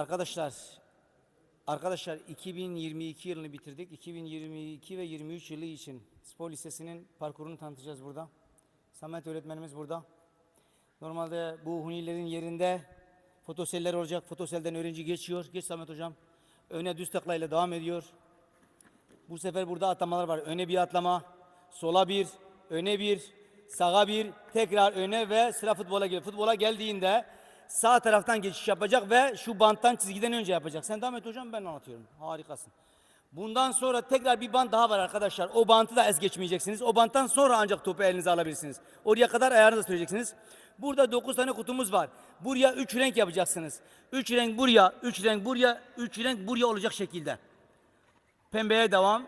Arkadaşlar, arkadaşlar 2022 yılını bitirdik. 2022 ve 23 yılı için spor lisesinin parkurunu tanıtacağız burada. Samet öğretmenimiz burada. Normalde bu hunilerin yerinde fotoseller olacak. Fotoselden öğrenci geçiyor. Geç Samet hocam. Öne düz taklayla devam ediyor. Bu sefer burada atlamalar var. Öne bir atlama, sola bir, öne bir, sağa bir, tekrar öne ve sıra futbola geliyor. Futbola geldiğinde sağ taraftan geçiş yapacak ve şu banttan çizgiden önce yapacak. Sen devam et hocam ben anlatıyorum. Harikasın. Bundan sonra tekrar bir bant daha var arkadaşlar. O bantı da es geçmeyeceksiniz. O banttan sonra ancak topu elinize alabilirsiniz. Oraya kadar ayarınızı söyleyeceksiniz. Burada 9 tane kutumuz var. Buraya 3 renk yapacaksınız. 3 renk buraya, 3 renk buraya, 3 renk buraya olacak şekilde. Pembeye devam.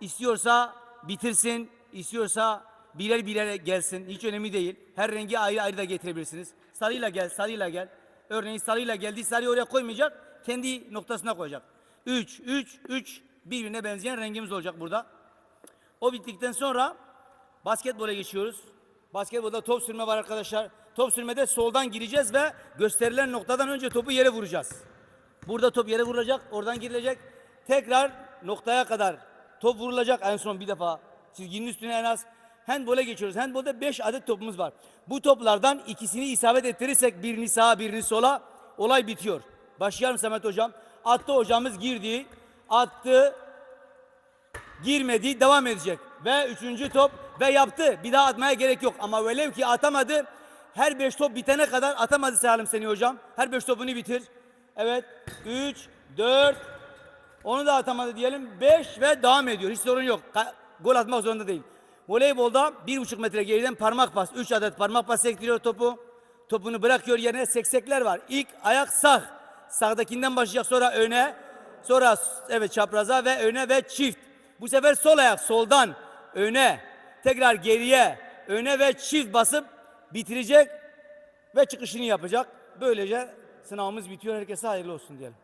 İstiyorsa bitirsin, istiyorsa birer birer gelsin. Hiç önemli değil. Her rengi ayrı ayrı da getirebilirsiniz. Sarıyla gel, sarıyla gel. Örneğin sarıyla geldi, sarıyı oraya koymayacak. Kendi noktasına koyacak. 3, 3, 3 birbirine benzeyen rengimiz olacak burada. O bittikten sonra basketbola geçiyoruz. Basketbolda top sürme var arkadaşlar. Top sürmede soldan gireceğiz ve gösterilen noktadan önce topu yere vuracağız. Burada top yere vurulacak, oradan girilecek. Tekrar noktaya kadar top vurulacak en son bir defa. Çizginin üstüne en az. Handball'a geçiyoruz. Handball'da 5 adet topumuz var. Bu toplardan ikisini isabet ettirirsek birini sağa birini sola olay bitiyor. Başlayalım Samet hocam. Attı hocamız girdi. Attı. Girmedi. Devam edecek. Ve üçüncü top ve yaptı. Bir daha atmaya gerek yok. Ama velev ki atamadı. Her beş top bitene kadar atamadı sayalım seni hocam. Her beş topunu bitir. Evet. Üç, dört, onu da atamadı diyelim. 5 ve devam ediyor. Hiç sorun yok. Gol atmak zorunda değil. Voleybolda bir buçuk metre geriden parmak pas. 3 adet parmak pas sektiriyor topu. Topunu bırakıyor yerine seksekler var. İlk ayak sağ. Sağdakinden başlayacak sonra öne. Sonra evet çapraza ve öne ve çift. Bu sefer sol ayak soldan öne. Tekrar geriye öne ve çift basıp bitirecek ve çıkışını yapacak. Böylece sınavımız bitiyor. Herkese hayırlı olsun diyelim.